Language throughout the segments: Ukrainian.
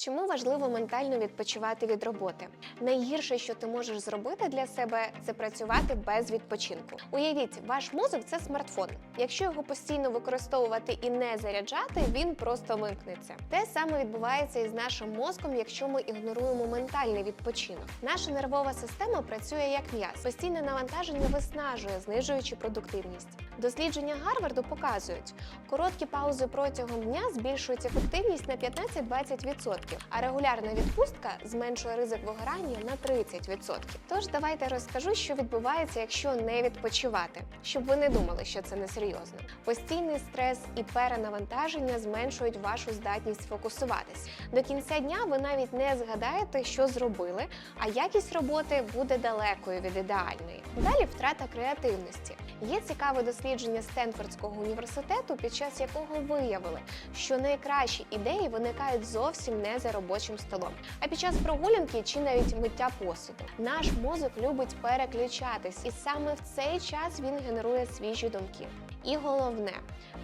Чому важливо ментально відпочивати від роботи? Найгірше, що ти можеш зробити для себе, це працювати без відпочинку. Уявіть, ваш мозок це смартфон. Якщо його постійно використовувати і не заряджати, він просто вимкнеться. Те саме відбувається і з нашим мозком, якщо ми ігноруємо ментальний відпочинок. Наша нервова система працює як м'яз. Постійне навантаження виснажує, знижуючи продуктивність. Дослідження Гарварду показують, короткі паузи протягом дня збільшують ефективність на 15-20%, а регулярна відпустка зменшує ризик вигорання на 30%. Тож давайте розкажу, що відбувається, якщо не відпочивати, щоб ви не думали, що це несерйозно. Постійний стрес і перенавантаження зменшують вашу здатність фокусуватись. До кінця дня ви навіть не згадаєте, що зробили, а якість роботи буде далекою від ідеальної. Далі втрата креативності. Є цікаве дослідження Стенфордського університету, під час якого виявили, що найкращі ідеї виникають зовсім не за робочим столом, а під час прогулянки чи навіть миття посуду. Наш мозок любить переключатись, і саме в цей час він генерує свіжі думки. І головне,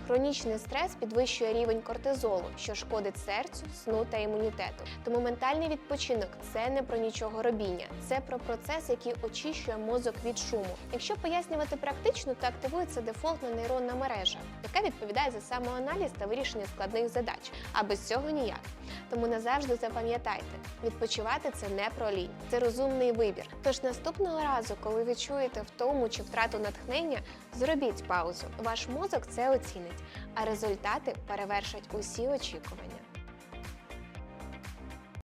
хронічний стрес підвищує рівень кортизолу, що шкодить серцю, сну та імунітету. Тому ментальний відпочинок це не про нічого робіння, це про процес, який очищує мозок від шуму. Якщо пояснювати практично, то активується дефолтна нейронна мережа, яка відповідає за самоаналіз та вирішення складних задач. А без цього ніяк. Тому назавжди запам'ятайте, відпочивати це не про лінь, це розумний вибір. Тож наступного разу, коли ви чуєте втому чи втрату натхнення, зробіть паузу. Ваш мозок це оцінить, а результати перевершать усі очікування.